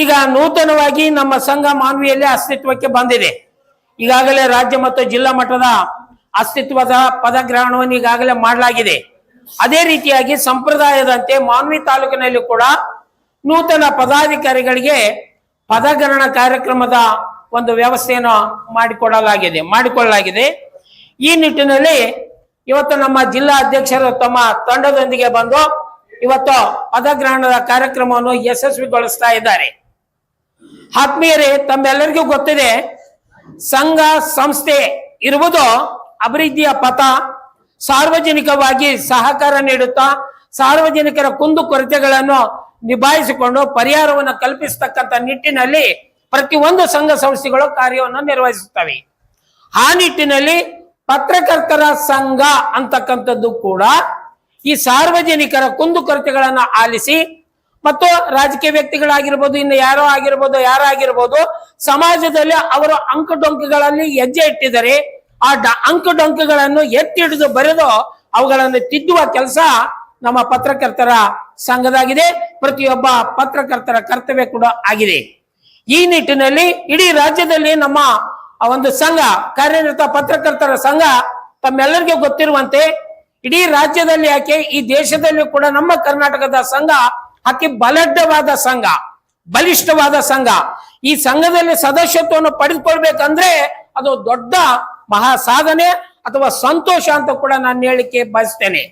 ಈಗ ನೂತನವಾಗಿ ನಮ್ಮ ಸಂಘ ಮಾನ್ವಿಯಲ್ಲಿ ಅಸ್ತಿತ್ವಕ್ಕೆ ಬಂದಿದೆ. ಈಗಾಗಲೇ ರಾಜ್ಯ ಮತ್ತು ಜಿಲ್ಲಾ ಮಟ್ಟದ ಅಸ್ತಿತ್ವದ ಪದಗ್ರಹಣವನ್ನು ಈಗಾಗಲೇ ಮಾಡಲಾಗಿದೆ. ಅದೇ ರೀತಿಯಾಗಿ ಸಂಪ್ರದಾಯದಂತೆ ಮಾನ್ವಿ ತಾಲೂಕಿನಲ್ಲಿ ಕೂಡ ನೂತನ ಪದಾಧಿಕಾರಿಗಳಿಗೆ ಪದಗ್ರಹಣ ಕಾರ್ಯಕ್ರಮದ ಒಂದು ವ್ಯವಸ್ಥೆಯನ್ನು ಮಾಡಿಕೊಡಲಾಗಿದೆ, ಮಾಡಿಕೊಳ್ಳಲಾಗಿದೆ. ಈ ನಿಟ್ಟಿನಲ್ಲಿ ಇವತ್ತು ನಮ್ಮ ಜಿಲ್ಲಾ ಅಧ್ಯಕ್ಷರು ತಮ್ಮ ತಂಡದೊಂದಿಗೆ ಬಂದು ಇವತ್ತು ಪದಗ್ರಹಣದ ಕಾರ್ಯಕ್ರಮವನ್ನು ಯಶಸ್ವಿಗೊಳಿಸ್ತಾ ಇದ್ದಾರೆ. ಆತ್ಮೀಯರೇ, ತಮ್ಮೆಲ್ಲರಿಗೂ ಗೊತ್ತಿದೆ, ಸಂಘ ಸಂಸ್ಥೆ ಇರುವುದು ಅಭಿವೃದ್ಧಿಯ ಪಥ. ಸಾರ್ವಜನಿಕವಾಗಿ ಸಹಕಾರ ನೀಡುತ್ತಾ, ಸಾರ್ವಜನಿಕರ ಕುಂದು ಕೊರತೆಗಳನ್ನು ನಿಭಾಯಿಸಿಕೊಂಡು ಪರಿಹಾರವನ್ನು ಕಲ್ಪಿಸತಕ್ಕಂಥ ನಿಟ್ಟಿನಲ್ಲಿ ಪ್ರತಿಯೊಂದು ಸಂಘ ಸಂಸ್ಥೆಗಳು ಕಾರ್ಯವನ್ನು ನಿರ್ವಹಿಸುತ್ತವೆ. ಆ ನಿಟ್ಟಿನಲ್ಲಿ ಪತ್ರಕರ್ತರ ಸಂಘ ಅಂತಕ್ಕಂಥದ್ದು ಕೂಡ ಈ ಸಾರ್ವಜನಿಕರ ಕುಂದು ಕೊರತೆಗಳನ್ನು ಆಲಿಸಿ ಮತ್ತು ರಾಜಕೀಯ ವ್ಯಕ್ತಿಗಳಾಗಿರ್ಬೋದು, ಇನ್ನು ಯಾರೋ ಆಗಿರ್ಬೋದು ಯಾರಾಗಿರ್ಬೋದು ಸಮಾಜದಲ್ಲಿ ಅವರು ಅಂಕುಡೊಂಕುಗಳಲ್ಲಿ ಹೆಜ್ಜೆ ಇಟ್ಟಿದ್ದಾರೆ ಆ ಅಂಕುಡೊಂಕುಗಳನ್ನು ಎತ್ತಿ ಹಿಡಿದು ಬರೆದು ಅವುಗಳನ್ನು ತಿದ್ದುವ ಕೆಲಸ ನಮ್ಮ ಪತ್ರಕರ್ತರ ಸಂಘದಾಗಿದೆ. ಪ್ರತಿಯೊಬ್ಬ ಪತ್ರಕರ್ತರ ಕರ್ತವ್ಯ ಕೂಡ ಆಗಿದೆ. ಈ ನಿಟ್ಟಿನಲ್ಲಿ ಇಡೀ ರಾಜ್ಯದಲ್ಲಿ ನಮ್ಮ ಒಂದು ಸಂಘ, ಕಾರ್ಯನಿರತ ಪತ್ರಕರ್ತರ ಸಂಘ ತಮ್ಮೆಲ್ಲರಿಗೂ ಗೊತ್ತಿರುವಂತೆ, ಇಡೀ ರಾಜ್ಯದಲ್ಲಿ ಯಾಕೆ, ಈ ದೇಶದಲ್ಲಿ ಕೂಡ ನಮ್ಮ ಕರ್ನಾಟಕದ ಸಂಘ ಅತಿ ಬಲಡ್ಡವಾದ ಸಂಘ, ಬಲಿಷ್ಠವಾದ ಸಂಘ. ಈ ಸಂಘದಲ್ಲಿ ಸದಸ್ಯತ್ವವನ್ನು ಪಡೆದುಕೊಳ್ಬೇಕಂದ್ರೆ ಅದು ದೊಡ್ಡ ಮಹಾ ಸಾಧನೆ ಅಥವಾ ಸಂತೋಷ ಅಂತ ಕೂಡ ನಾನು ಹೇಳಿಕೆ ಬಯಸ್ತೇನೆ.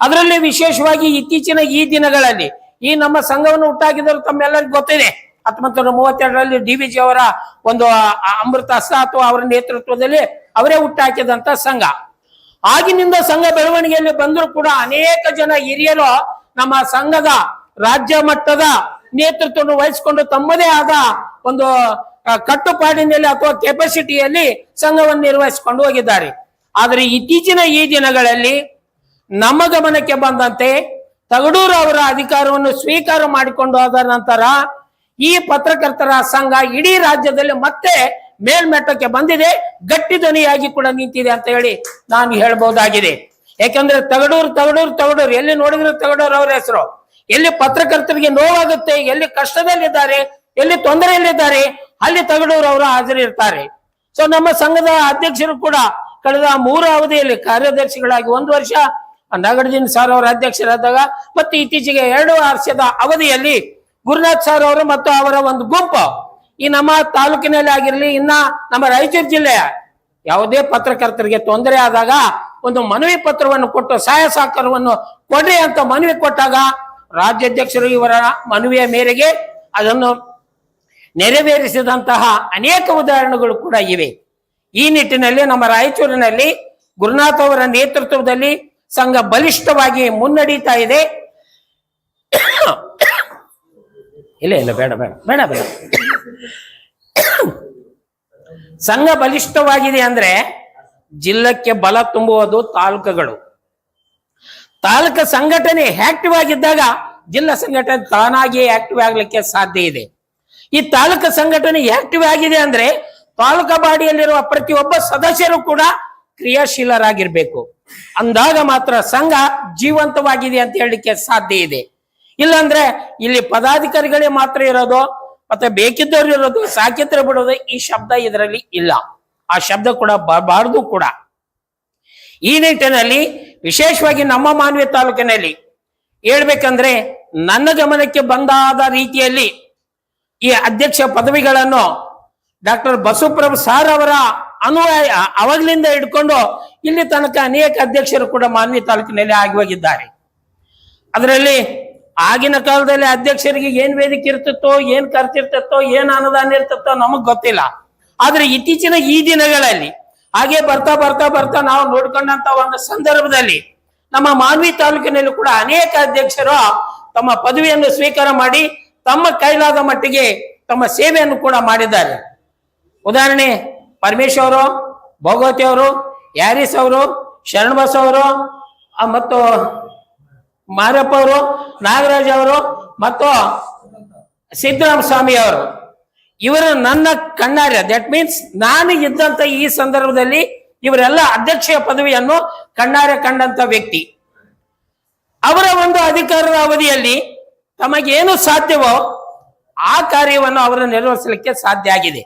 ಅದರಲ್ಲಿ ವಿಶೇಷವಾಗಿ ಇತ್ತೀಚಿನ ಈ ದಿನಗಳಲ್ಲಿ ಈ ನಮ್ಮ ಸಂಘವನ್ನು ಹುಟ್ಟಾಕಿದ್ರು ತಮ್ಮೆಲ್ಲರಿಗೂ ಗೊತ್ತಿದೆ. ಹತ್ತೊಂಬತ್ತು ನೂರ ಮೂವತ್ತೆರಡರಲ್ಲಿ ಡಿ ವಿ ಜಿ ಅವರ ಒಂದು ಆ, ಅಮೃತ ಹಸ್ತ ಅಥವಾ ಅವರ ನೇತೃತ್ವದಲ್ಲಿ ಅವರೇ ಹುಟ್ಟಾಕಿದಂತ ಸಂಘ. ಆಗಿನಿಂದ ಸಂಘ ಬೆಳವಣಿಗೆಯಲ್ಲಿ ಬಂದರೂ ಕೂಡ ಅನೇಕ ಜನ ಹಿರಿಯರು ನಮ್ಮ ಸಂಘದ ರಾಜ್ಯ ಮಟ್ಟದ ನೇತೃತ್ವವನ್ನು ವಹಿಸಿಕೊಂಡು ತಮ್ಮದೇ ಆದ ಒಂದು ಕಟ್ಟುಪಾಡಿನಲ್ಲಿ ಅಥವಾ ಕೆಪಾಸಿಟಿಯಲ್ಲಿ ಸಂಘವನ್ನು ನಿರ್ವಹಿಸಿಕೊಂಡು ಹೋಗಿದ್ದಾರೆ. ಆದರೆ ಇತ್ತೀಚಿನ ಈ ದಿನಗಳಲ್ಲಿ ನಮ್ಮ ಗಮನಕ್ಕೆ ಬಂದಂತೆ ತಗಡೂರು ಅವರ ಅಧಿಕಾರವನ್ನು ಸ್ವೀಕಾರ ಮಾಡಿಕೊಂಡು ಹೋದ ನಂತರ ಈ ಪತ್ರಕರ್ತರ ಸಂಘ ಇಡೀ ರಾಜ್ಯದಲ್ಲಿ ಮತ್ತೆ ಮೇಲ್ಮಟ್ಟಕ್ಕೆ ಬಂದಿದೆ. ಗಟ್ಟಿ ಧ್ವನಿಯಾಗಿ ಕೂಡ ನಿಂತಿದೆ ಅಂತ ಹೇಳಿ ನಾನು ಹೇಳಬಹುದಾಗಿದೆ. ಯಾಕಂದ್ರೆ ತಗಡೂರು ತಗಡೂರು ತಗಡೂರು, ಎಲ್ಲಿ ನೋಡಿದ್ರು ತಗಡೂರು ಅವರ ಹೆಸರು. ಎಲ್ಲಿ ಪತ್ರಕರ್ತರಿಗೆ ನೋವಾಗುತ್ತೆ, ಎಲ್ಲಿ ಕಷ್ಟದಲ್ಲಿದ್ದಾರೆ, ಎಲ್ಲಿ ತೊಂದರೆಯಲ್ಲಿದ್ದಾರೆ, ಅಲ್ಲಿ ತಗಡೂರು ಅವರು ಹಾಜರಿರ್ತಾರೆ. ಸೊ ನಮ್ಮ ಸಂಘದ ಅಧ್ಯಕ್ಷರು ಕೂಡ ಕಳೆದ ಮೂರು ಅವಧಿಯಲ್ಲಿ ಕಾರ್ಯದರ್ಶಿಗಳಾಗಿ ಒಂದು ವರ್ಷ, ನಾಗರಜಿನ್ ಸರ್ ಅವರ ಅಧ್ಯಕ್ಷರಾದಾಗ ಮತ್ತು ಇತ್ತೀಚೆಗೆ ಎರಡು ವರ್ಷದ ಅವಧಿಯಲ್ಲಿ ಗುರುನಾಥ್ ಸರ್ ಅವರು ಮತ್ತು ಅವರ ಒಂದು ಗುಂಪು ಈ ನಮ್ಮ ತಾಲೂಕಿನಲ್ಲಿ ಆಗಿರಲಿ, ಇನ್ನ ನಮ್ಮ ರಾಯಚೂರು ಜಿಲ್ಲೆಯ ಯಾವುದೇ ಪತ್ರಕರ್ತರಿಗೆ ತೊಂದರೆ ಆದಾಗ ಒಂದು ಮನವಿ ಪತ್ರವನ್ನು ಕೊಟ್ಟು ಸಹಾಯ ಸಹಕಾರವನ್ನು ಕೊಡ್ರಿ ಅಂತ ಮನವಿ ಕೊಟ್ಟಾಗ ರಾಜ್ಯಾಧ್ಯಕ್ಷರು ಇವರ ಮನವಿಯ ಮೇರೆಗೆ ಅದನ್ನು ನೆರವೇರಿಸಿದಂತಹ ಅನೇಕ ಉದಾಹರಣೆಗಳು ಕೂಡ ಇವೆ. ಈ ನಿಟ್ಟಿನಲ್ಲಿ ನಮ್ಮ ರಾಯಚೂರಿನಲ್ಲಿ ಗುರುನಾಥ್ ಅವರ ನೇತೃತ್ವದಲ್ಲಿ ಸಂಘ ಬಲಿಷ್ಠವಾಗಿ ಮುನ್ನಡೀತಾ ಇದೆ. ಇಲ್ಲ ಇಲ್ಲ, ಬೇಡ ಬೇಡ ಬೇಡ ಬೇಡ. ಸಂಘ ಬಲಿಷ್ಠವಾಗಿದೆ ಅಂದ್ರೆ ಜಿಲ್ಲಕ್ಕೆ ಬಲ ತುಂಬುವುದು ತಾಲೂಕುಗಳು. ತಾಲೂಕು ಸಂಘಟನೆ ಆಕ್ಟಿವ್ ಆಗಿದ್ದಾಗ ಜಿಲ್ಲಾ ಸಂಘಟನೆ ತಾನಾಗಿಯೇ ಆಕ್ಟಿವ್ ಆಗ್ಲಿಕ್ಕೆ ಸಾಧ್ಯ ಇದೆ. ಈ ತಾಲೂಕು ಸಂಘಟನೆ ಆಕ್ಟಿವ್ ಆಗಿದೆ ಅಂದ್ರೆ ತಾಲೂಕು ಬಾಡಿಯಲ್ಲಿರುವ ಪ್ರತಿಯೊಬ್ಬ ಸದಸ್ಯರು ಕೂಡ ಕ್ರಿಯಾಶೀಲರಾಗಿರ್ಬೇಕು. ಅಂದಾಗ ಮಾತ್ರ ಸಂಘ ಜೀವಂತವಾಗಿದೆ ಅಂತ ಹೇಳಲಿಕ್ಕೆ ಸಾಧ್ಯ ಇದೆ. ಇಲ್ಲಾಂದ್ರೆ ಇಲ್ಲಿ ಪದಾಧಿಕಾರಿಗಳೇ ಮಾತ್ರ ಇರೋದು, ಮತ್ತೆ ಬೇಕಿದ್ದವ್ರು ಇರೋದು ಸಾಕಿತ್ರ ಬಿಡೋದು ಈ ಶಬ್ದ ಇದರಲ್ಲಿ ಇಲ್ಲ. ಆ ಶಬ್ದ ಕೂಡ ಬರಬಾರ್ದು ಕೂಡ. ಈ ನಿಟ್ಟಿನಲ್ಲಿ, ವಿಶೇಷವಾಗಿ ನಮ್ಮ ಮಾನ್ವಿ ತಾಲೂಕಿನಲ್ಲಿ, ಹೇಳ್ಬೇಕಂದ್ರೆ ನನ್ನ ಗಮನಕ್ಕೆ ಬಂದಾದ ರೀತಿಯಲ್ಲಿ ಈ ಅಧ್ಯಕ್ಷ ಪದವಿಗಳನ್ನು ಡಾಕ್ಟರ್ ಬಸವಪ್ರಭು ಸಾರ್ ಅವರ ಅನ್ವಯ ಅವಾಗ್ಲಿಂದ ಹಿಡ್ಕೊಂಡು ಇಲ್ಲಿ ತನಕ ಅನೇಕ ಅಧ್ಯಕ್ಷರು ಕೂಡ ಮಾನ್ವಿ ತಾಲೂಕಿನಲ್ಲಿ ಆಗಿ ಹೋಗಿದ್ದಾರೆ. ಅದರಲ್ಲಿ ಆಗಿನ ಕಾಲದಲ್ಲಿ ಅಧ್ಯಕ್ಷರಿಗೆ ಏನ್ ವೇದಿಕೆ ಇರ್ತಿತ್ತೋ, ಏನ್ ಖರ್ಚಿರ್ತಿತ್ತೋ ಏನ್ ಅನುದಾನ ಇರ್ತಿತ್ತೋ ನಮಗ್ ಗೊತ್ತಿಲ್ಲ. ಆದ್ರೆ ಇತ್ತೀಚಿನ ಈ ದಿನಗಳಲ್ಲಿ ಹಾಗೆ ಬರ್ತಾ ಬರ್ತಾ ಬರ್ತಾ ನಾವು ನೋಡ್ಕೊಂಡಂತ ಒಂದು ಸಂದರ್ಭದಲ್ಲಿ ನಮ್ಮ ಮಾನ್ವಿ ತಾಲೂಕಿನಲ್ಲಿ ಕೂಡ ಅನೇಕ ಅಧ್ಯಕ್ಷರು ತಮ್ಮ ಪದವಿಯನ್ನು ಸ್ವೀಕಾರ ಮಾಡಿ ತಮ್ಮ ಕೈಲಾದ ಮಟ್ಟಿಗೆ ತಮ್ಮ ಸೇವೆಯನ್ನು ಕೂಡ ಮಾಡಿದ್ದಾರೆ. ಉದಾಹರಣೆ, ಪರಮೇಶ್ ಅವರು ಭೋಗವತಿ ಅವರು ಯಾರಿಸ್ ಅವರು ಶರಣಬಸ್ ಅವರು ಮತ್ತು ಮಾರಪ್ಪ ಅವರು, ನಾಗರಾಜ್ ಅವರು ಮತ್ತು ಸಿದ್ದರಾಮ ಸ್ವಾಮಿ ಅವರು. ಇವರು ನನ್ನ ಕಣ್ಣಾರ್ಯ ದಟ್ ಮೀನ್ಸ್ ನಾನು ಇದ್ದಂತ ಈ ಸಂದರ್ಭದಲ್ಲಿ ಇವರೆಲ್ಲ ಅಧ್ಯಕ್ಷ ಪದವಿಯನ್ನು ಕಣ್ಣಾರೆ ಕಂಡಂತ ವ್ಯಕ್ತಿ. ಅವರ ಒಂದು ಅಧಿಕಾರದ ಅವಧಿಯಲ್ಲಿ ತಮಗೇನು ಸಾಧ್ಯವೋ ಆ ಕಾರ್ಯವನ್ನು ಅವರು ನೆರವೇರಿಸಲಿಕ್ಕೆ ಸಾಧ್ಯ ಆಗಿದೆ.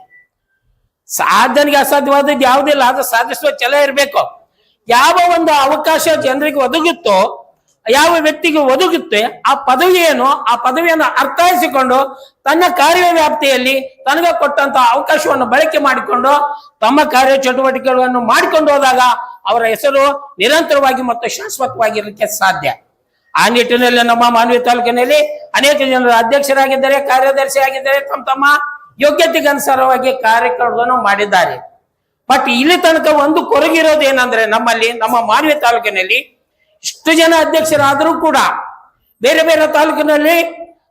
ಸಾಧನೆಗೆ ಅಸಾಧ್ಯವಾದದ್ದು ಯಾವುದಿಲ್ಲ ಅದು ಸಾಧಿಸುವ ಛಲ ಇರಬೇಕು. ಯಾವ ಒಂದು ಅವಕಾಶ ಜನರಿಗೆ ಒದಗುತ್ತೋ ಯಾವ ವ್ಯಕ್ತಿಗೆ ಒದಗುತ್ತೆ ಆ ಪದವಿಯನ್ನು ಆ ಪದವಿಯನ್ನು ಅರ್ಥೈಸಿಕೊಂಡು ತನ್ನ ಕಾರ್ಯವ್ಯಾಪ್ತಿಯಲ್ಲಿ ತನಗೆ ಕೊಟ್ಟಂತ ಅವಕಾಶವನ್ನು ಬಳಕೆ ಮಾಡಿಕೊಂಡು ತಮ್ಮ ಕಾರ್ಯ ಚಟುವಟಿಕೆಗಳನ್ನು ಮಾಡಿಕೊಂಡು ಹೋದಾಗ ಅವರ ಹೆಸರು ನಿರಂತರವಾಗಿ ಮತ್ತು ಶಾಶ್ವತವಾಗಿರಲಿಕ್ಕೆ ಸಾಧ್ಯ. ಆ ನಿಟ್ಟಿನಲ್ಲಿ ನಮ್ಮ ಮಾನವಿ ತಾಲೂಕಿನಲ್ಲಿ ಅನೇಕ ಜನರು ಅಧ್ಯಕ್ಷರಾಗಿದ್ದಾರೆ, ಕಾರ್ಯದರ್ಶಿ ಆಗಿದ್ದಾರೆ, ತಮ್ಮ ತಮ್ಮ ಯೋಗ್ಯತೆಗೆ ಅನುಸಾರವಾಗಿ ಕಾರ್ಯಕ್ರಮವನ್ನು ಮಾಡಿದ್ದಾರೆ. ಬಟ್ ಇಲ್ಲಿ ತನಕ ಒಂದು ಕೊರಗಿರೋದು ಏನಂದ್ರೆ ನಮ್ಮಲ್ಲಿ, ನಮ್ಮ ಮಾನವಿ ತಾಲೂಕಿನಲ್ಲಿ ಇಷ್ಟು ಜನ ಅಧ್ಯಕ್ಷರಾದರೂ ಕೂಡ ಬೇರೆ ಬೇರೆ ತಾಲೂಕಿನಲ್ಲಿ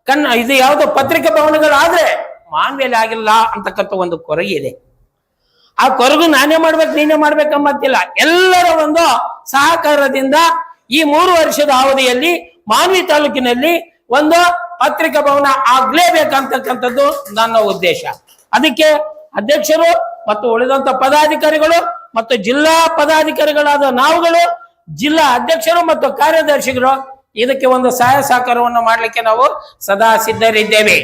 ಕನ್ನ ಇದು ಯಾವುದೋ ಪತ್ರಿಕೆ ಭವನಗಳಾದ್ರೆ ಮಾನ್ವಿಯಲ್ಲಿ ಆಗಿಲ್ಲ ಅಂತಕ್ಕಂಥ ಒಂದು ಕೊರಗಿದೆ ಆ ಕೊರಗು ನಾನೇ ಮಾಡ್ಬೇಕು, ನೀನೇ ಮಾಡ್ಬೇಕಂಬತ್ತಿಲ್ಲ ಎಲ್ಲರ ಒಂದು ಸಹಕಾರದಿಂದ ಈ ಮೂರು ವರ್ಷದ ಅವಧಿಯಲ್ಲಿ ಮಾನ್ವಿ ತಾಲೂಕಿನಲ್ಲಿ ಒಂದು ಪತ್ರಿಕಾ ಭವನ ಆಗ್ಲೇಬೇಕಂತಕ್ಕಂಥದ್ದು ನನ್ನ ಉದ್ದೇಶ. ಅದಕ್ಕೆ ಅಧ್ಯಕ್ಷರು ಮತ್ತು ಉಳಿದಂತ ಪದಾಧಿಕಾರಿಗಳು ಮತ್ತು ಜಿಲ್ಲಾ ಪದಾಧಿಕಾರಿಗಳಾದ ನಾವುಗಳು ಜಿಲ್ಲಾ ಅಧ್ಯಕ್ಷರು ಮತ್ತು ಕಾರ್ಯದರ್ಶಿಗಳು ಇದಕ್ಕೆ ಒಂದು ಸಹಾಯ ಸಹಕಾರವನ್ನು ಮಾಡಲಿಕ್ಕೆ ನಾವು ಸದಾ ಸಿದ್ಧರಿದ್ದೇವೆ.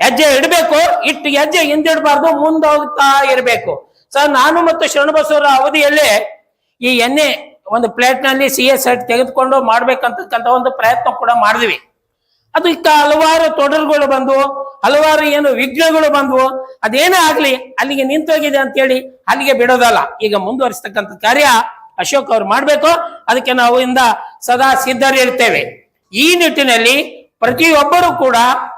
ಹೆಜ್ಜೆ ಇಡಬೇಕು, ಇಟ್ಟು ಹೆಜ್ಜೆ ಹಿಂದಿಡಬಾರ್ದು, ಮುಂದೋಗ್ತಾ ಇರಬೇಕು. ಸರ್, ನಾನು ಮತ್ತು ಶರಣಬಸವರ ಅವಧಿಯಲ್ಲಿ ಈ ಎಣ್ಣೆ ಒಂದು ಪ್ಲೇಟ್ನಲ್ಲಿ ಸಿ ಎಸ್ ಸೆಟ್ ತೆಗೆದುಕೊಂಡು ಮಾಡ್ಬೇಕಂತಕ್ಕಂಥ ಒಂದು ಪ್ರಯತ್ನ ಕೂಡ ಮಾಡಿದ್ವಿ. ಅದಕ್ಕೆ ಹಲವಾರು ತೊಡರುಗಳು ಬಂದವು ಹಲವಾರು ಏನು ವಿಘ್ನಗಳು ಬಂದವು ಅದೇನೇ ಆಗ್ಲಿ, ಅಲ್ಲಿಗೆ ನಿಂತೋಗಿದೆ ಅಂತೇಳಿ ಅಲ್ಲಿಗೆ ಬಿಡೋದಲ್ಲ. ಈಗ ಮುಂದುವರಿಸ್ತಕ್ಕಂಥ ಕಾರ್ಯ ಅಶೋಕ್ ಅವ್ರು ಮಾಡಬೇಕು. ಅದಕ್ಕೆ ನಾವು ಇಂದ ಸದಾ ಸಿದ್ಧರಿರ್ತೇವೆ ಈ ನಿಟ್ಟಿನಲ್ಲಿ ಪ್ರತಿಯೊಬ್ಬರು ಕೂಡ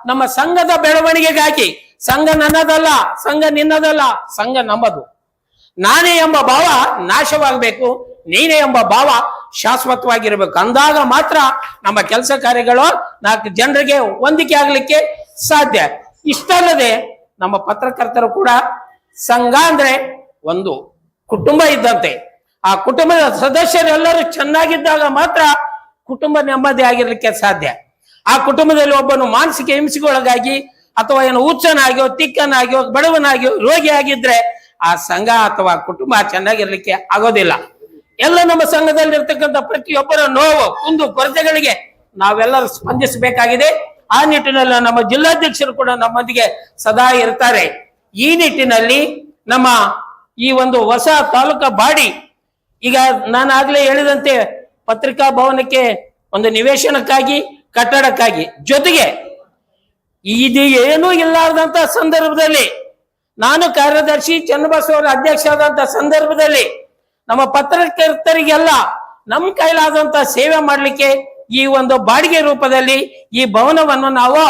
ನಮ್ಮ ಸಂಘದ ಬೆಳವಣಿಗೆಗಾಗಿ, ಸಂಘ ನನ್ನದಲ್ಲ, ಸಂಘ ನಿನ್ನದಲ್ಲ, ಸಂಘ ನಮ್ಮದು ನಾನೇ ಎಂಬ ಭಾವ ನಾಶವಾಗಬೇಕು, ನೀನೇ ಎಂಬ ಭಾವ ಶಾಶ್ವತವಾಗಿರಬೇಕು. ಅಂದಾಗ ಮಾತ್ರ ನಮ್ಮ ಕೆಲಸ ಕಾರ್ಯಗಳು ನಾಲ್ಕು ಜನರಿಗೆ ಹೊಂದಿಕೆ ಆಗಲಿಕ್ಕೆ ಸಾಧ್ಯ. ಇಷ್ಟಲ್ಲದೆ ನಮ್ಮ ಪತ್ರಕರ್ತರು ಕೂಡ ಸಂಘ ಅಂದ್ರೆ ಒಂದು ಕುಟುಂಬ ಇದ್ದಂತೆ. ಆ ಕುಟುಂಬದ ಸದಸ್ಯರೆಲ್ಲರೂ ಚೆನ್ನಾಗಿದ್ದಾಗ ಮಾತ್ರ ಕುಟುಂಬ ನೆಮ್ಮದಿ ಆಗಿರ್ಲಿಕ್ಕೆ ಸಾಧ್ಯ. ಆ ಕುಟುಂಬದಲ್ಲಿ ಒಬ್ಬನು ಮಾನಸಿಕ ಹಿಂಸೆಗೊಳಗಾಗಿ ಅಥವಾ ಏನು ಹುಚ್ಚನಾಗಿಯೋ, ತಿಕ್ಕನಾಗಿಯೋ, ಬಡವನಾಗಿಯೋ, ರೋಗಿ ಆಗಿದ್ರೆ ಆ ಸಂಘ ಅಥವಾ ಕುಟುಂಬ ಚೆನ್ನಾಗಿರ್ಲಿಕ್ಕೆ ಆಗೋದಿಲ್ಲ. ಎಲ್ಲ ನಮ್ಮ ಸಂಘದಲ್ಲಿ ಇರ್ತಕ್ಕಂಥ ಪ್ರತಿಯೊಬ್ಬರ ನೋವು, ಕುಂದು, ಕೊರತೆಗಳಿಗೆ ನಾವೆಲ್ಲರೂ ಸ್ಪಂದಿಸಬೇಕಾಗಿದೆ. ಆ ನಿಟ್ಟಿನಲ್ಲಿ ನಮ್ಮ ಜಿಲ್ಲಾಧ್ಯಕ್ಷರು ಕೂಡ ನಮ್ಮೊಂದಿಗೆ ಸದಾ ಇರ್ತಾರೆ. ಈ ನಿಟ್ಟಿನಲ್ಲಿ ನಮ್ಮ ಈ ಒಂದು ಹೊಸ ತಾಲೂಕಾ ಬಾಡಿ ಈಗ ನಾನು ಆಗ್ಲೇ ಹೇಳಿದಂತೆ ಪತ್ರಿಕಾ ಭವನಕ್ಕೆ ಒಂದು ನಿವೇಶನಕ್ಕಾಗಿ, ಕಟ್ಟಡಕ್ಕಾಗಿ ಜೊತೆಗೆ ಇದು ಏನೂ ಇಲ್ಲಾರ್ದಂತ ಸಂದರ್ಭದಲ್ಲಿ ನಾನು ಕಾರ್ಯದರ್ಶಿ ಚನ್ನಬಸವರ ಅಧ್ಯಕ್ಷ ಆದಂತ ಸಂದರ್ಭದಲ್ಲಿ ನಮ್ಮ ಪತ್ರಕರ್ತರಿಗೆಲ್ಲ ನಮ್ಮ ಕೈಲಾದಂತ ಸೇವೆ ಮಾಡಲಿಕ್ಕೆ ಈ ಒಂದು ಬಾಡಿಗೆ ರೂಪದಲ್ಲಿ ಈ ಭವನವನ್ನು ನಾವು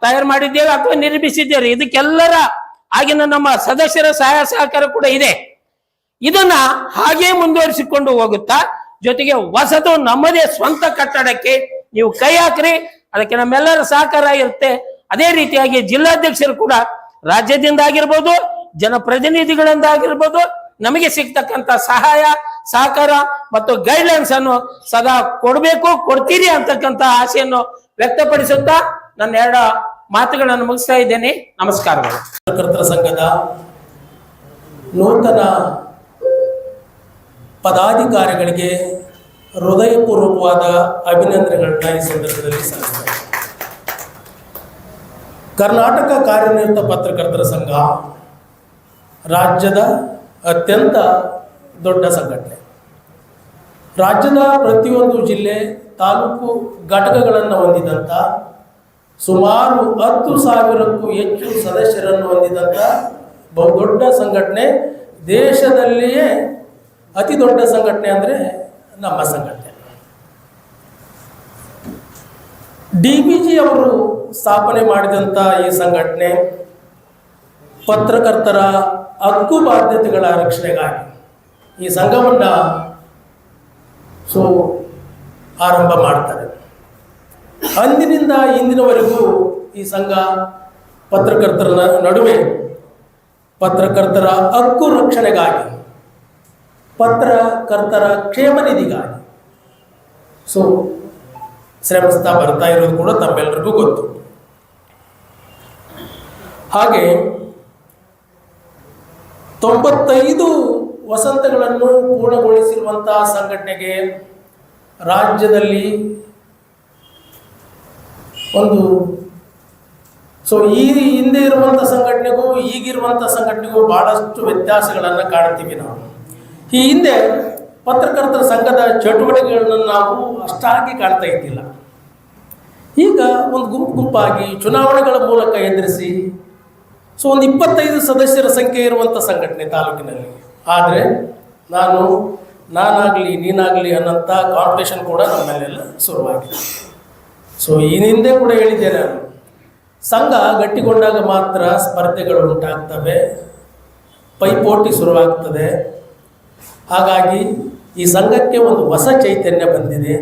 ತಯಾರು ಮಾಡಿದ್ದೇವೆ ಅಥವಾ ನಿರ್ಮಿಸಿದ್ದೇವೆ. ಇದಕ್ಕೆಲ್ಲರ ಆಗಿನ ನಮ್ಮ ಸದಸ್ಯರ ಸಹಾಯ ಸಹಕಾರ ಕೂಡ ಇದೆ. ಇದನ್ನ ಹಾಗೆ ಮುಂದುವರಿಸಿಕೊಂಡು ಹೋಗುತ್ತಾ, ಜೊತೆಗೆ ಹೊಸದು ನಮ್ಮದೇ ಸ್ವಂತ ಕಟ್ಟಡಕ್ಕೆ ನೀವು ಕೈ ಹಾಕ್ರಿ, ಅದಕ್ಕೆ ನಮ್ಮೆಲ್ಲರ ಸಹಕಾರ ಇರುತ್ತೆ. ಅದೇ ರೀತಿಯಾಗಿ ಜಿಲ್ಲಾಧ್ಯಕ್ಷರು ಕೂಡ ರಾಜ್ಯದಿಂದ ಆಗಿರ್ಬೋದು ಜನಪ್ರತಿನಿಧಿಗಳಿಂದ ಆಗಿರ್ಬೋದು ನಮಗೆ ಸಿಗ್ತಕ್ಕಂಥ ಸಹಾಯ, ಸಹಕಾರ ಮತ್ತು ಗೈಡ್ಲೈನ್ಸ್ ಅನ್ನು ಸದಾ ಕೊಡಬೇಕು, ಕೊಡ್ತೀರಿ ಅಂತಕ್ಕಂಥ ಆಸೆಯನ್ನು ವ್ಯಕ್ತಪಡಿಸುತ್ತಾ ನನ್ನ ಎರಡು ಮಾತುಗಳನ್ನು ಮುಗಿಸ್ತಾ ಇದ್ದೇನೆ. ನಮಸ್ಕಾರಗಳು. ಸಂಘದ ನೂತನ ಪದಾಧಿಕಾರಿಗಳಿಗೆ ಹೃದಯಪೂರ್ವಕವಾದ ಅಭಿನಂದನೆಗಳನ್ನ ಈ ಸಂದರ್ಭದಲ್ಲಿ ಕರ್ನಾಟಕ ಕಾರ್ಯನಿರತ ಪತ್ರಕರ್ತರ ಸಂಘ ರಾಜ್ಯದ ಅತ್ಯಂತ ದೊಡ್ಡ ಸಂಘಟನೆ. ರಾಜ್ಯದ ಪ್ರತಿಯೊಂದು ಜಿಲ್ಲೆ ತಾಲೂಕು ಘಟಕಗಳನ್ನು ಹೊಂದಿದಂಥ ಸುಮಾರು ಹತ್ತು ಸಾವಿರಕ್ಕೂ ಹೆಚ್ಚು ಸದಸ್ಯರನ್ನು ಹೊಂದಿದಂಥ ಬಹುದೊಡ್ಡ ಸಂಘಟನೆ ದೇಶದಲ್ಲಿಯೇ ಅತಿ ದೊಡ್ಡ ಸಂಘಟನೆ ಅಂದರೆ ನಮ್ಮ ಸಂಘಟನೆ. ಡಿ ಬಿ ಜಿ ಅವರು ಸ್ಥಾಪನೆ ಮಾಡಿದಂಥ ಈ ಸಂಘಟನೆ ಪತ್ರಕರ್ತರ ಹಕ್ಕು ಬಾಧ್ಯತೆಗಳ ರಕ್ಷಣೆಗಾಗಿ ಈ ಸಂಘವನ್ನು ಸೊ ಆರಂಭ ಮಾಡ್ತಾರೆ. ಅಂದಿನಿಂದ ಇಂದಿನವರೆಗೂ ಈ ಸಂಘ ಪತ್ರಕರ್ತರ ನಡುವೆ ಪತ್ರಕರ್ತರ ಹಕ್ಕು ರಕ್ಷಣೆಗಾಗಿ ಪತ್ರಕರ್ತರ ಕ್ಷೇಮ ನಿಧಿಗಾಗಿ. ಸೊ ಶ್ರಮಿಸ್ತಾ ಬರ್ತಾ ಇರೋದು ಕೂಡ ತಮ್ಮೆಲ್ಲರಿಗೂ ಗೊತ್ತು. ಹಾಗೆ, ತೊಂಬತ್ತೈದು ವಸಂತಗಳನ್ನು ಪೂರ್ಣಗೊಳಿಸಿರುವಂತಹ ಸಂಘಟನೆಗೆ ರಾಜ್ಯದಲ್ಲಿ ಒಂದು ಸೊ ಈ ಹಿಂದೆ ಇರುವಂಥ ಸಂಘಟನೆಗೂ ಈಗಿರುವಂಥ ಸಂಘಟನೆಗೂ ಬಹಳಷ್ಟು ವ್ಯತ್ಯಾಸಗಳನ್ನು ಕಾಣ್ತೀವಿ ನಾವು. ಈ ಹಿಂದೆ ಪತ್ರಕರ್ತರ ಸಂಘದ ಚಟುವಟಿಕೆಗಳನ್ನು ನಾವು ಅಷ್ಟಾಗಿ ಕಾಣ್ತಾ ಇದ್ದಿಲ್ಲ. ಈಗ ಒಂದು ಗುಂಪು ಗುಂಪಾಗಿ ಚುನಾವಣೆಗಳ ಮೂಲಕ ಎದುರಿಸಿ, ಸೊ ಒಂದು ಇಪ್ಪತ್ತೈದು ಸದಸ್ಯರ ಸಂಖ್ಯೆ ಇರುವಂಥ ಸಂಘಟನೆ ತಾಲೂಕಿನಲ್ಲಿ. ಆದರೆ ನಾನು, ನಾನಾಗಲಿ, ನೀನಾಗಲಿ ಅನ್ನೋಂಥ ಕಾಂಪಿಟೇಷನ್ ಕೂಡ ನಮ್ಮಲ್ಲೆಲ್ಲ ಶುರುವಾಗಿದೆ. ಸೊ ಈ ಹಿಂದೆ ಕೂಡ ಹೇಳಿದ್ದೆ ನಾನು, ಸಂಘ ಗಟ್ಟಿಗೊಂಡಾಗ ಮಾತ್ರ ಸ್ಪರ್ಧೆಗಳು ಉಂಟಾಗ್ತವೆ, ಪೈಪೋಟಿ ಶುರುವಾಗ್ತದೆ ಹಾಗಾಗಿ ಈ ಸಂಘಕ್ಕೆ ಒಂದು ಹೊಸ ಚೈತನ್ಯ ಬಂದಿದೆ.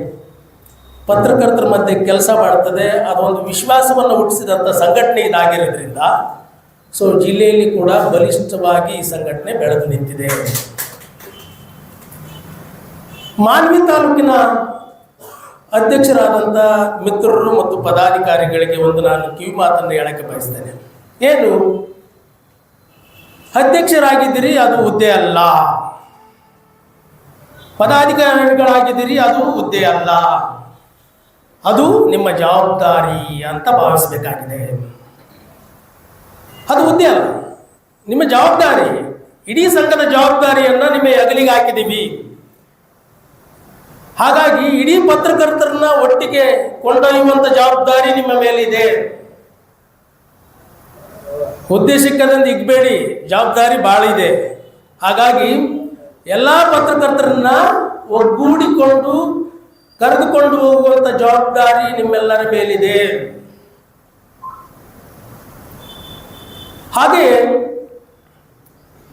ಪತ್ರಕರ್ತರ ಮಧ್ಯೆ ಕೆಲಸ ಮಾಡ್ತದೆ. ಅದೊಂದು ವಿಶ್ವಾಸವನ್ನು ಹುಟ್ಟಿಸಿದಂಥ ಸಂಘಟನೆ ಇದಾಗಿರೋದ್ರಿಂದ ಸೊ ಜಿಲ್ಲೆಯಲ್ಲಿ ಕೂಡ ಬಲಿಷ್ಠವಾಗಿ ಈ ಸಂಘಟನೆ ಬೆಳೆದು ನಿಂತಿದೆ. ಮಾನ್ವಿ ತಾಲೂಕಿನ ಅಧ್ಯಕ್ಷರಾದಂಥ ಮಿತ್ರರು ಮತ್ತು ಪದಾಧಿಕಾರಿಗಳಿಗೆ ಒಂದು ನಾನು ಕಿವಿ ಮಾತನ್ನು ಹೇಳಕ್ಕೆ ಬಯಸ್ತೇನೆ. ಏನು? ಅಧ್ಯಕ್ಷರಾಗಿದ್ದೀರಿ, ಅದು ಹುದ್ದೆ ಅಲ್ಲ. ಪದಾಧಿಕಾರಿಗಳಾಗಿದ್ದೀರಿ, ಅದು ಹುದ್ದೆ ಅಲ್ಲ. ಅದು ನಿಮ್ಮ ಜವಾಬ್ದಾರಿ ಅಂತ ಭಾವಿಸಬೇಕಾಗಿದೆ. ಅದು ಹುದ್ದೆ ಅಲ್ಲ. ನಿಮ್ಮ ಜವಾಬ್ದಾರಿ, ಇಡೀ ಸಂಘದ ಜವಾಬ್ದಾರಿಯನ್ನು ನಿಮ್ಮ ಹೆಗಲಿಗೆ ಹಾಕಿದ್ದೀವಿ. ಹಾಗಾಗಿ ಇಡೀ ಪತ್ರಕರ್ತರನ್ನ ಒಟ್ಟಿಗೆ ಕೊಂಡೊಯ್ಯುವಂಥ ಜವಾಬ್ದಾರಿ ನಿಮ್ಮ ಮೇಲಿದೆ. ಹುದ್ದೆ ಸಿಕ್ಕದಂದು ಇಗ್ಬೇಡಿ, ಜವಾಬ್ದಾರಿ ಭಾಳ ಇದೆ ಹಾಗಾಗಿ ಎಲ್ಲ ಪತ್ರಕರ್ತರನ್ನ ಒಗ್ಗೂಡಿಕೊಂಡು ಕರೆದುಕೊಂಡು ಹೋಗುವಂತ ಜವಾಬ್ದಾರಿ ನಿಮ್ಮೆಲ್ಲರ ಮೇಲಿದೆ. ಹಾಗೆ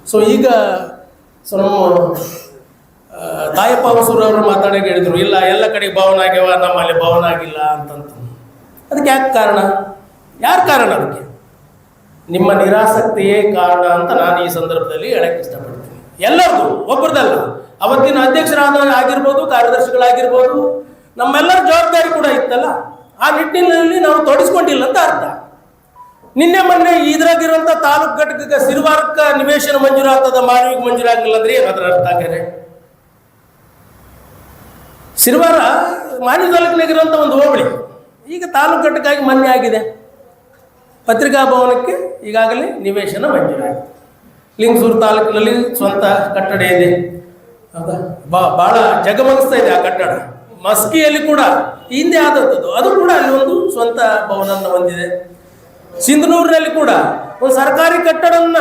ಸೊ ಈಗ ಸೊ ನಮ್ಮ ತಾಯಪ್ಪ ಅವರು ಮಾತಾಡೋಕೆ ಹೇಳಿದ್ರು, ಇಲ್ಲ, ಎಲ್ಲ ಕಡೆ ಭವನ ಆಗ್ಯಾವ ನಮ್ಮಲ್ಲಿ ಭವನ ಆಗಿಲ್ಲ ಅಂತಂತ ಅದಕ್ಕೆ ಯಾಕೆ ಕಾರಣ? ಯಾರು ಕಾರಣ ಅದಕ್ಕೆ? ನಿಮ್ಮ ನಿರಾಸಕ್ತಿಯೇ ಕಾರಣ ಅಂತ ನಾನು ಈ ಸಂದರ್ಭದಲ್ಲಿ ಹೇಳಕ್ಕೆ ಇಷ್ಟಪಡ್ತೀನಿ. ಎಲ್ಲರದು ಒಬ್ಬರದಲ್ಲ ಅವತ್ತಿನ ಅಧ್ಯಕ್ಷರಾದ ಆಗಿರ್ಬೋದು, ಕಾರ್ಯದರ್ಶಿಗಳಾಗಿರ್ಬೋದು, ನಮ್ಮೆಲ್ಲರ ಜವಾಬ್ದಾರಿ ಕೂಡ ಇತ್ತಲ್ಲ? ಆ ನಿಟ್ಟಿನಲ್ಲಿ ನಾವು ತೊಡಗಿಸ್ಕೊಂಡಿಲ್ಲ ಅಂತ ಅರ್ಥ. ನಿನ್ನೆ ಮೊನ್ನೆ ಇದ್ರಾಗಿರುವಂಥ ತಾಲೂಕು ಘಟಕಕ್ಕೆ ಸಿರುವಾರಕ್ಕ ನಿವೇಶನ ಮಂಜೂರಾಗ್ತದ ಮಾನವಿಗೆ ಮಂಜೂರಾಗಿಲ್ಲ ಅಂದ್ರೆ ಏನಾದ್ರೂ ಅರ್ಥ ಆಗ್ಯಾರೆ ಸಿರುವಾರ ಮಾನ್ಯ ತಾಲೂಕಿನಾಗಿರುವಂಥ ಒಂದು ಹೋಬಳಿ, ಈಗ ತಾಲೂಕು ಘಟಕಾಗಿ ಮೊನ್ನೆ ಆಗಿದೆ. ಪತ್ರಿಕಾ ಭವನಕ್ಕೆ ಈಗಾಗಲೇ ನಿವೇಶನ ಮಂಜೂರಾಗಿದೆ. ಲಿಂಗಸೂರು ತಾಲೂಕಿನಲ್ಲಿ ಸ್ವಂತ ಕಟ್ಟಡ ಇದೆ. ಹೌದಾ? ಬಾ ಭಾಳ ಜಗಮಗಿಸ್ತಾ ಇದೆ ಆ ಕಟ್ಟಡ. ಮಸ್ಕಿಯಲ್ಲಿ ಕೂಡ ಹಿಂದೆ ಆದಂಥದ್ದು ಅದು ಕೂಡ ಅಲ್ಲಿ ಒಂದು ಸ್ವಂತ ಭವನವನ್ನು ಹೊಂದಿದೆ. ಸಿಂಧನೂರಿನಲ್ಲಿ ಕೂಡ ಒಂದು ಸರ್ಕಾರಿ ಕಟ್ಟಡವನ್ನ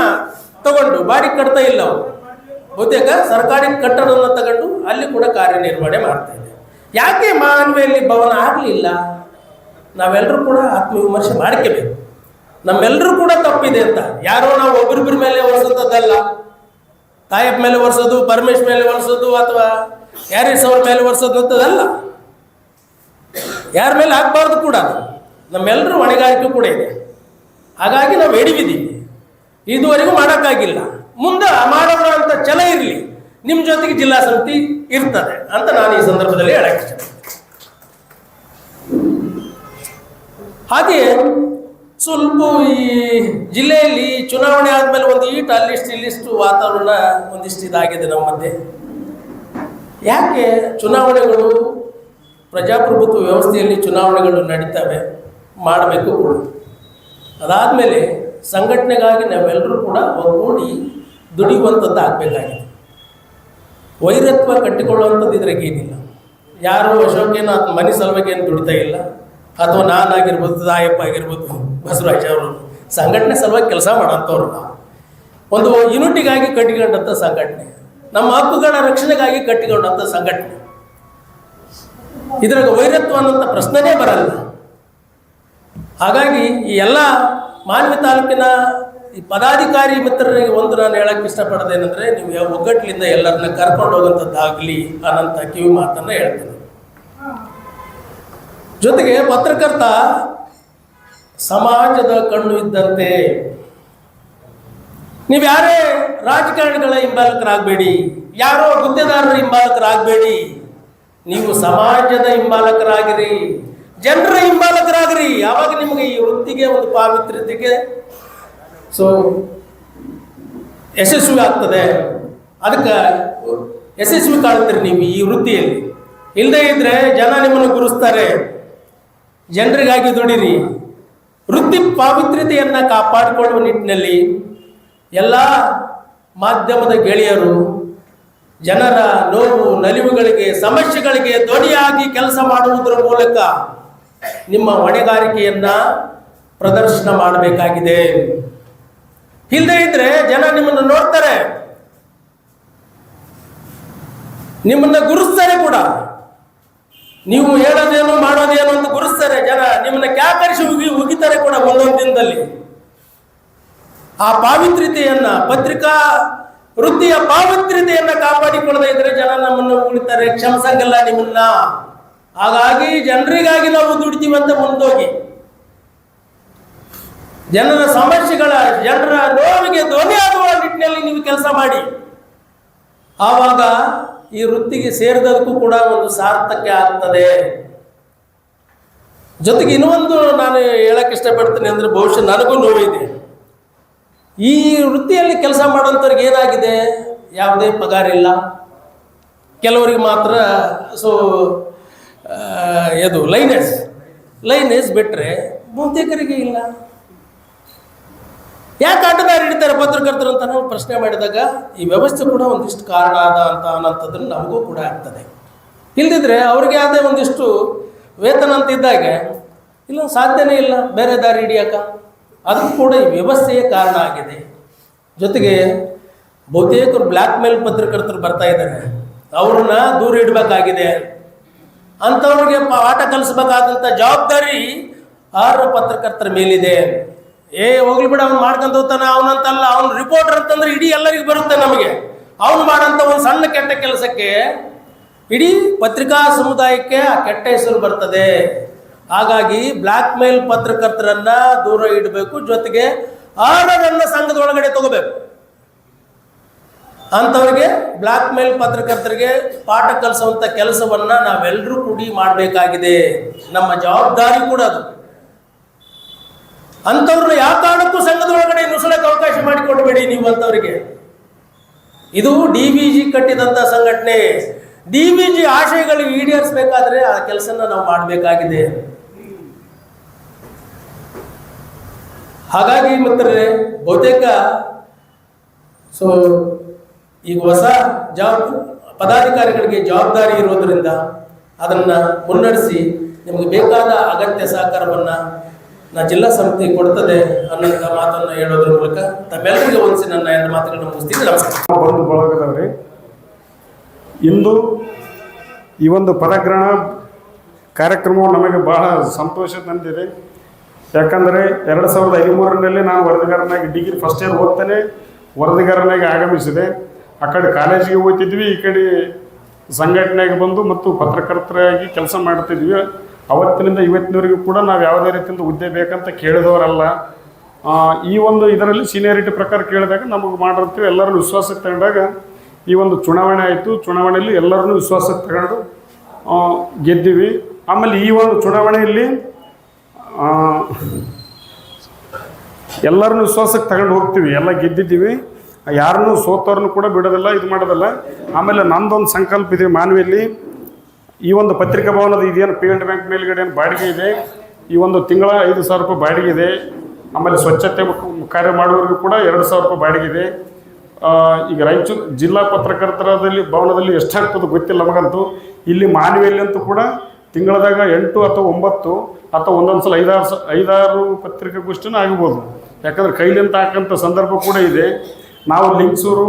ತಗೊಂಡು ಬಾಡಿ ಕಟ್ತಾ ಇಲ್ಲ ಅವರು. ಬಹುತೇಕ ಸರ್ಕಾರಿ ಕಟ್ಟಡವನ್ನು ತಗೊಂಡು ಅಲ್ಲಿ ಕೂಡ ಕಾರ್ಯನಿರ್ವಹಣೆ ಮಾಡ್ತಾ ಇದೆ. ಯಾಕೆ ಮಾನವಿಯಲ್ಲಿ ಭವನ ಆಗಲಿಲ್ಲ? ನಾವೆಲ್ಲರೂ ಕೂಡ ಆತ್ಮವಿಮರ್ಶೆ ಮಾಡ್ಕೋಬೇಕು. ನಮ್ಮೆಲ್ಲರೂ ಕೂಡ ತಪ್ಪಿದೆ ಅಂತ. ಯಾರೋ ನಾವು ಒಬ್ಬರಿಬ್ಬರ ಮೇಲೆ ಹೊರಿಸೋದಲ್ಲ ತಾಯಪ್ಪ ಮೇಲೆ ಒರೆಸೋದು, ಪರಮೇಶ್ ಮೇಲೆ ಒರೆಸೋದು ಅಥವಾ ಯಾರೇಸ್ ಅವ್ರ ಮೇಲೆ ಒರೆಸೋದು ಅಂತದಲ್ಲ. ಯಾರ ಮೇಲೆ ಹಾಕ್ಬಾರ್ದು ಕೂಡ ನಮ್ಮೆಲ್ಲರೂ ಹೊಣೆಗಾರಿಕೆ ಕೂಡ ಇದೆ. ಹಾಗಾಗಿ ನಾವು ಎಡಿವಿದ್ದೀವಿ. ಇದುವರೆಗೂ ಮಾಡೋಕ್ಕಾಗಿಲ್ಲ. ಮುಂದೆ ಮಾಡೋಣ ಅಂತ ಛಲ ಇರಲಿ. ನಿಮ್ಮ ಜೊತೆಗೆ ಜಿಲ್ಲಾ ಸಮಿತಿ ಇರ್ತದೆ ಅಂತ ನಾನು ಈ ಸಂದರ್ಭದಲ್ಲಿ ಹೇಳಕ್ಕೆ ಹಾಗೆ ಸ್ವಲ್ಪ ಈ ಜಿಲ್ಲೆಯಲ್ಲಿ ಚುನಾವಣೆ ಆದಮೇಲೆ ಒಂದು ಈಟ್ ಅಲ್ಲಿಷ್ಟು ಇಲ್ಲಿಷ್ಟು ವಾತಾವರಣ ಒಂದಿಷ್ಟು ಇದಾಗಿದೆ ನಮ್ಮ ಮಧ್ಯೆ. ಯಾಕೆ ಚುನಾವಣೆಗಳು ಪ್ರಜಾಪ್ರಭುತ್ವ ವ್ಯವಸ್ಥೆಯಲ್ಲಿ ಚುನಾವಣೆಗಳು ನಡೀತವೆ ಮಾಡಬೇಕು ಕೂಡ. ಅದಾದಮೇಲೆ ಸಂಘಟನೆಗಾಗಿ ನಾವೆಲ್ಲರೂ ಕೂಡ ಒಗ್ಗೂಡಿ ದುಡಿಯುವಂಥದ್ದು ಆಗಬೇಕಾಗಿದೆ ವೈರತ್ವ ಕಟ್ಟಿಕೊಳ್ಳುವಂಥದ್ದು ಇದ್ರಾಗೇನಿಲ್ಲ ಯಾರು ಅಶೋಕೇನು ಆತ ಮನೆ ಸಲುವಾಗಿ ಏನು ದುಡಿತಾ ಇಲ್ಲ. ಅಥವಾ ನಾನಾಗಿರ್ಬೋದು ದಾಯಪ್ಪ ಆಗಿರ್ಬೋದು, ಬಸವರಾಜ ಅವರು, ಸಂಘಟನೆ ಸಲುವಾಗಿ ಕೆಲಸ ಮಾಡೋಂಥವ್ರು ಒಂದು ಯೂನಿಟಿಗಾಗಿ ಕಟ್ಟಿಕೊಂಡಂಥ ಸಂಘಟನೆ. ನಮ್ಮ ಹಕ್ಕುಗಳ ರಕ್ಷಣೆಗಾಗಿ ಕಟ್ಟಿಕೊಂಡಂಥ ಸಂಘಟನೆ. ಇದ್ರಾಗ ವೈರತ್ವ ಅನ್ನೋಂಥ ಪ್ರಶ್ನೆನೇ ಬರಲ್ಲ. ಹಾಗಾಗಿ ಈ ಎಲ್ಲ ಮಾನ್ವಿ ತಾಲೂಕಿನ ಈ ಪದಾಧಿಕಾರಿ ಮಿತ್ರರಿಗೆ ಒಂದು ನಾನು ಹೇಳಕ್ಕೆ ಇಷ್ಟಪಡೋದೇನೆಂದರೆ, ನೀವು ಯಾವ ಒಗ್ಗಟ್ಟಿನಿಂದ ಎಲ್ಲರನ್ನ ಕರ್ಕೊಂಡು ಹೋಗುವಂಥದ್ದಾಗಲಿ ಅನ್ನೋಂಥ ಕಿವಿ ಮಾತನ್ನು ಹೇಳ್ತೇನೆ. ಜೊತೆಗೆ ಪತ್ರಕರ್ತ ಸಮಾಜದ ಕಣ್ಣು ಇದ್ದಂತೆ. ನೀವು ಯಾರೇ ರಾಜಕಾರಣಿಗಳ ಹಿಂಬಾಲಕರಾಗಬೇಡಿ, ಯಾರೋ ಗುದ್ದೆದಾರರ ಹಿಂಬಾಲಕರಾಗಬೇಡಿ, ನೀವು ಸಮಾಜದ ಹಿಂಬಾಲಕರಾಗಿರಿ, ಜನರ ಹಿಂಬಾಲಕರಾಗಿರಿ. ಯಾವಾಗ ನಿಮಗೆ ಈ ವೃತ್ತಿಗೆ ಒಂದು ಪಾವಿತ್ರ್ಯತೆಗೆ ಸೊ ಯಶಸ್ವಿ ಆಗ್ತದೆ, ಅದಕ್ಕೆ ಯಶಸ್ವಿ ಕಾಣ್ತೀರಿ ನೀವು ಈ ವೃತ್ತಿಯಲ್ಲಿ. ಇಲ್ಲದೇ ಇದ್ರೆ ಜನ ನಿಮ್ಮನ್ನು ಗುರುಸ್ತಾರೆ. ಜನರಿಗಾಗಿ ದುಡಿರಿ. ವೃತ್ತಿ ಪಾವಿತ್ರ್ಯತೆಯನ್ನು ಕಾಪಾಡಿಕೊಳ್ಳುವ ನಿಟ್ಟಿನಲ್ಲಿ ಎಲ್ಲ ಮಾಧ್ಯಮದ ಗೆಳೆಯರು, ಜನರ ನೋವು, ನಲಿವುಗಳಿಗೆ, ಸಮಸ್ಯೆಗಳಿಗೆ ಧ್ವನಿಯಾಗಿ ಕೆಲಸ ಮಾಡುವುದರ ಮೂಲಕ ನಿಮ್ಮ ಹೊಣೆಗಾರಿಕೆಯನ್ನ ಪ್ರದರ್ಶನ ಮಾಡಬೇಕಾಗಿದೆ. ಇಲ್ಲದೆ ಇದ್ರೆ ಜನ ನಿಮ್ಮನ್ನು ನೋಡ್ತಾರೆ. ನಿಮ್ಮನ್ನ ಗುರುಸ್ತಾರೆ ಕೂಡ. ನೀವು ಹೇಳೋದೇನು ಮಾಡೋದೇನು ಅಂತ ಗುರುಸ್ತಾರೆ ಜನ. ನಿಮ್ಮನ್ನ ಕ್ಯಾಕರಿಸಿ ಉಗಿ ಉಗಿತಾರೆ ಕೂಡ ಒಂದೊಂದು ದಿನದಲ್ಲಿ. ಆ ಪಾವಿತ್ರ್ಯತೆಯನ್ನ, ಪತ್ರಿಕಾ ವೃತ್ತಿಯ ಪಾವಿತ್ರ್ಯತೆಯನ್ನ ಕಾಪಾಡಿಕೊಳ್ಳದೆ ಇದ್ರೆ ಜನ ನಮ್ಮನ್ನು ಉಳಿತಾರೆ. ಕ್ಷಮಿಸಂಗಲ್ಲ ನಿಮ್ಮನ್ನ. ಹಾಗಾಗಿ ಜನರಿಗಾಗಿ ನಾವು ದುಡಿತೀವಿ ಅಂತ ಮುಂದೋಗಿ. ಜನರ ಸಮಸ್ಯೆಗಳ, ಜನರ ನೋವಿಗೆ ಧ್ವನಿ ಆಗುವ ನಿಟ್ಟಿನಲ್ಲಿ ನೀವು ಕೆಲಸ ಮಾಡಿ. ಆವಾಗ ಈ ವೃತ್ತಿಗೆ ಸೇರಿದಕ್ಕೂ ಕೂಡ ಒಂದು ಸಾರ್ಥಕ್ಯ ಆಗ್ತದೆ. ಜೊತೆಗೆ ಇನ್ನೊಂದು ನಾನು ಹೇಳಕ್ಕೆ ಇಷ್ಟಪಡ್ತೀನಿ ಅಂದ್ರೆ ಬಹುಶಃ ನನಗೂ ನೋವಿದೆ. ಈ ವೃತ್ತಿಯಲ್ಲಿ ಕೆಲಸ ಮಾಡೋಂಥವ್ರಿಗೆ ಏನಾಗಿದೆ? ಯಾವುದೇ ಪಗಾರ ಇಲ್ಲ. ಕೆಲವರಿಗೆ ಮಾತ್ರ ಸೊ ಇದು ಲೈನೇಜ್ ಲೈನೇಜ್ ಬಿಟ್ಟರೆ ಬಹುತೇಕರಿಗೆ ಇಲ್ಲ. ಯಾಕೆ ಆಟಗಾರ ಹಿಡಿತಾರೆ ಪತ್ರಕರ್ತರು ಅಂತ ನಾವು ಪ್ರಶ್ನೆ ಮಾಡಿದಾಗ, ಈ ವ್ಯವಸ್ಥೆ ಕೂಡ ಒಂದಿಷ್ಟು ಕಾರಣ ಆದ ಅಂತ ಅನ್ನೋಂಥದ್ದನ್ನು ನಮಗೂ ಕೂಡ ಆಗ್ತದೆ. ಇಲ್ದಿದ್ರೆ ಅವ್ರಿಗೆ ಆದ ಒಂದಿಷ್ಟು ವೇತನ ಅಂತ ಇದ್ದಾಗ ಇಲ್ಲ ಸಾಧ್ಯನೇ ಇಲ್ಲ, ಬೇರೆ ದಾರಿ ಹಿಡಿಯಕ. ಅದಕ್ಕೂ ಕೂಡ ಈ ವ್ಯವಸ್ಥೆಯೇ ಕಾರಣ ಆಗಿದೆ. ಜೊತೆಗೆ ಬಹುತೇಕರು ಬ್ಲ್ಯಾಕ್ ಮೇಲ್ ಪತ್ರಕರ್ತರು ಬರ್ತಾ ಇದ್ದಾರೆ. ಅವ್ರನ್ನ ದೂರ ಇಡಬೇಕಾಗಿದೆ. ಅಂಥವ್ರಿಗೆ ಪಾಠ ಕಲಿಸ್ಬೇಕಾದಂಥ ಜವಾಬ್ದಾರಿ ಆರು ಪತ್ರಕರ್ತರ ಮೇಲಿದೆ. ಏ, ಹೋಗ್ಲಿ ಬಿಡ, ಅವ್ನು ಮಾಡ್ಕೊಂತ ಹೋಗ್ತಾನೆ. ಅವನಂತಲ್ಲ, ಅವ್ನ ರಿಪೋರ್ಟರ್ ಅಂತಂದ್ರೆ ಇಡೀ ಎಲ್ಲರಿಗೂ ಬರುತ್ತೆ ನಮಗೆ. ಅವ್ನು ಮಾಡಂತ ಒಂದು ಸಣ್ಣ ಕೆಟ್ಟ ಕೆಲಸಕ್ಕೆ ಇಡೀ ಪತ್ರಿಕಾ ಸಮುದಾಯಕ್ಕೆ ಆ ಕೆಟ್ಟ ಹೆಸರು ಬರ್ತದೆ. ಹಾಗಾಗಿ ಬ್ಲ್ಯಾಕ್ ಮೇಲ್ ಪತ್ರಕರ್ತರನ್ನ ದೂರ ಇಡಬೇಕು, ಜೊತೆಗೆ ಆರರನ್ನ ಸಂಘದ ಒಳಗಡೆ ತಗೋಬೇಕು. ಅಂಥವ್ರಿಗೆ ಬ್ಲ್ಯಾಕ್ ಮೇಲ್ ಪತ್ರಕರ್ತರಿಗೆ ಪಾಠ ಕಲಿಸುವಂಥ ಕೆಲಸವನ್ನ ನಾವೆಲ್ಲರೂ ಕೂಡಿ ಮಾಡಬೇಕಾಗಿದೆ. ನಮ್ಮ ಜವಾಬ್ದಾರಿ ಕೂಡ ಅದು. ಅಂಥವ್ರನ್ನ ಯಾವ ಕಾರಣಕ್ಕೂ ಸಂಘದೊಳಗಡೆ ನುಸುಳಕ್ಕೆ ಅವಕಾಶ ಮಾಡಿಕೊಡಬೇಡಿ ನೀವು ಅಂಥವ್ರಿಗೆ ಇದು ಡಿ ವಿ ಜಿ ಕಟ್ಟಿದಂಥ ಸಂಘಟನೆ. ಡಿ ವಿ ಜಿ ಆಶಯಗಳು ಈಡೇರಿಸಬೇಕಾದ್ರೆ ಆ ಕೆಲಸನ ನಾವು ಮಾಡಬೇಕಾಗಿದೆ. ಹಾಗಾಗಿ ಮಿತ್ರರೇ, ಬಹುತೇಕ ಸೊ, ಈಗ ಹೊಸ ಜವಾಬ್ ಪದಾಧಿಕಾರಿಗಳಿಗೆ ಜವಾಬ್ದಾರಿ ಇರೋದರಿಂದ ಅದನ್ನು ಮುನ್ನಡೆಸಿ ನಿಮಗೆ ಬೇಕಾದ ಅಗತ್ಯ ಸಹಕಾರವನ್ನು ನಾ ಜಿಲ್ಲಾ ಸಮಿತಿ ಕೊಡ್ತದೆ ಅನ್ನೋಂಥ ಮಾತನ್ನು ಹೇಳೋದ್ರ ಮೂಲಕ ತಮ್ಮೆಲ್ಲರಿಗೆ ಒಂದ್ಸಿ ನನ್ನ ಎರಡು ಮಾತುಗಳನ್ನು ಮುಗಿಸ್ತೀನಿ. ನಮಸ್ಕಾರ. ಬಂಧು ಬಳಗದವ್ರಿ. ಇಂದು ಈ ಒಂದು ಪದಗ್ರಹಣ ಕಾರ್ಯಕ್ರಮವು ನಮಗೆ ಬಹಳ ಸಂತೋಷ ತಂದಿದೆ. ಯಾಕಂದರೆ ಎರಡು ಸಾವಿರದ ಹದಿಮೂರರಲ್ಲಿ ನಾನು ವರದಿಗಾರನಾಗಿ ಡಿಗ್ರಿ ಫಸ್ಟ್ ಇಯರ್ ಓದ್ತಾನೆ, ವರದಿಗಾರನಾಗಿ ಆಗಮಿಸಿದೆ. ಆ ಕಡೆ ಕಾಲೇಜಿಗೆ ಹೋಗ್ತಿದ್ವಿ, ಈ ಕಡೆ ಸಂಘಟನೆಗೆ ಬಂದು ಮತ್ತು ಪತ್ರಕರ್ತರಾಗಿ ಕೆಲಸ ಮಾಡ್ತಿದ್ವಿ. ಅವತ್ತಿನಿಂದ ಇವತ್ತಿನವರೆಗೂ ಕೂಡ ನಾವು ಯಾವುದೇ ರೀತಿಯಿಂದ ಹುದ್ದೆ ಬೇಕಂತ ಕೇಳಿದವರಲ್ಲ ಈ ಒಂದು ಇದರಲ್ಲಿ ಸೀನಿಯರಿಟಿ ಪ್ರಕಾರ ಕೇಳಿದಾಗ ನಮಗೆ ಮಾಡಿರ್ತೀವಿ ಎಲ್ಲರನ್ನು ವಿಶ್ವಾಸಕ್ಕೆ ತಗೊಂಡಾಗ ಈ ಒಂದು ಚುನಾವಣೆ ಆಯಿತು. ಚುನಾವಣೆಯಲ್ಲಿ ಎಲ್ಲರನ್ನೂ ವಿಶ್ವಾಸಕ್ಕೆ ತಗೊಂಡು ಗೆದ್ದೀವಿ. ಆಮೇಲೆ ಈ ಒಂದು ಚುನಾವಣೆಯಲ್ಲಿ ಎಲ್ಲರನ್ನೂ ವಿಶ್ವಾಸಕ್ಕೆ ತಗೊಂಡು ಹೋಗ್ತೀವಿ. ಎಲ್ಲ ಗೆದ್ದಿದ್ದೀವಿ. ಯಾರನ್ನೂ ಸೋತವ್ರನ್ನು ಕೂಡ ಬಿಡೋದಿಲ್ಲ, ಇದು ಮಾಡೋದಿಲ್ಲ. ಆಮೇಲೆ ನಂದೊಂದು ಸಂಕಲ್ಪ ಇದೆ ಮಾನವಿಯಲ್ಲಿ. ಈ ಒಂದು ಪತ್ರಿಕಾ ಭವನದ ಇದೇನು ಪೇಮೆಂಟ್ ಬ್ಯಾಂಕ್ ಮೇಲ್ಗಡೆ ಏನು ಬಾಡಿಗೆ ಇದೆ? ಈ ಒಂದು ತಿಂಗಳ ಐದು ಸಾವಿರ ರೂಪಾಯಿ ಬಾಡಿಗೆ ಇದೆ. ಆಮೇಲೆ ಸ್ವಚ್ಛತೆ ಕಾರ್ಯ ಮಾಡುವವರಿಗೂ ಕೂಡ ಎರಡು ಸಾವಿರ ರೂಪಾಯಿ ಬಾಡಿಗೆ ಇದೆ. ಈಗ ರಾಯಚೂರು ಜಿಲ್ಲಾ ಪತ್ರಕರ್ತರದಲ್ಲಿ ಭವನದಲ್ಲಿ ಎಷ್ಟಾಗ್ತದೆ ಗೊತ್ತಿಲ್ಲ ನಮಗಂತೂ. ಇಲ್ಲಿ ಮಾನವಿಯಲ್ಲಿ ಅಂತೂ ಕೂಡ ತಿಂಗಳದಾಗ ಎಂಟು ಅಥವಾ ಒಂಬತ್ತು ಅಥವಾ ಒಂದೊಂದು ಸಲ ಐದಾರು ಸ, ಐದಾರು ಪತ್ರಿಕಾಗೋಷ್ಠಿನೂ ಆಗ್ಬೋದು. ಯಾಕಂದ್ರೆ ಕೈಲಿಂದ ಹಾಕಂಥ ಸಂದರ್ಭ ಕೂಡ ಇದೆ. ನಾವು ಲಿಂಗಸೂರು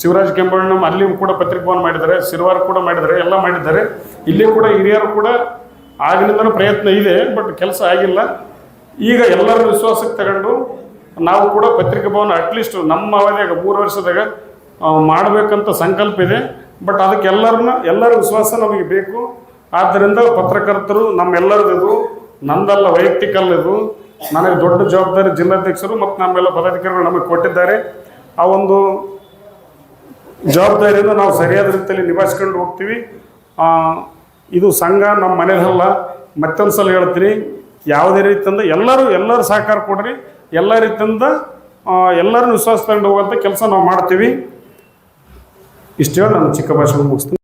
ಶಿವರಾಜ್ ಕೆಂಬಣ್ಣ ಅಲ್ಲಿ ಕೂಡ ಪತ್ರಿಕೋವನ್ನು ಮಾಡಿದ್ದಾರೆ, ಸಿರ್ವಾರ್ ಕೂಡ ಮಾಡಿದ್ದಾರೆ, ಎಲ್ಲ ಮಾಡಿದ್ದಾರೆ. ಇಲ್ಲಿ ಕೂಡ ಹಿರಿಯರು ಕೂಡ ಆಗಿನಿಂದನೂ ಪ್ರಯತ್ನ ಇದೆ, ಬಟ್ ಕೆಲಸ ಆಗಿಲ್ಲ. ಈಗ ಎಲ್ಲರ ವಿಶ್ವಾಸಕ್ಕೆ ತಗೊಂಡು ನಾವು ಕೂಡ ಪತ್ರಿಕಾ ಭವನ ಅಟ್ಲೀಸ್ಟ್ ನಮ್ಮ ಅವಧಿಯಾಗ, ಮೂರು ವರ್ಷದಾಗ ಮಾಡಬೇಕಂತ ಸಂಕಲ್ಪ ಇದೆ. ಬಟ್ ಅದಕ್ಕೆ ಎಲ್ಲರನ್ನ, ಎಲ್ಲರ ವಿಶ್ವಾಸ ನಮಗೆ ಬೇಕು. ಆದ್ದರಿಂದ ಪತ್ರಕರ್ತರು ನಮ್ಮೆಲ್ಲರದು ನಂದಲ್ಲ ವೈಯಕ್ತಿಕ ಇದು ನನಗೆ ದೊಡ್ಡ ಜವಾಬ್ದಾರಿ ಜಿಲ್ಲಾಧ್ಯಕ್ಷರು ಮತ್ತು ನಮ್ಮೆಲ್ಲ ಪದಾಧಿಕಾರಿಗಳು ನಮಗೆ ಕೊಟ್ಟಿದ್ದಾರೆ. ಆ ಒಂದು ಜವಾಬ್ದಾರಿಯನ್ನು ನಾವು ಸರಿಯಾದ ರೀತಿಯಲ್ಲಿ ನಿಭಾಯಿಸ್ಕೊಂಡು ಹೋಗ್ತೀವಿ. ಇದು ಸಂಘ ನಮ್ಮ ಮನೆಯಲ್ಲ ಮತ್ತೊಂದು ಸಲ ಹೇಳ್ತೀನಿ, ಯಾವುದೇ ರೀತಿಯಿಂದ ಎಲ್ಲರೂ ಎಲ್ಲರೂ ಸಹಕಾರ ಕೊಡ್ರಿ. ಎಲ್ಲ ರೀತಿಯಿಂದ ಎಲ್ಲರನ್ನು ವಿಶ್ವಾಸ ತಗೊಂಡು ಹೋಗುವಂಥ ಕೆಲಸ ನಾವು ಮಾಡ್ತೀವಿ. ಇಷ್ಟು ಹೇಳಿ ನಾನು ಚಿಕ್ಕ ಭಾಷೆ ಮುಗಿಸ್ತೀನಿ.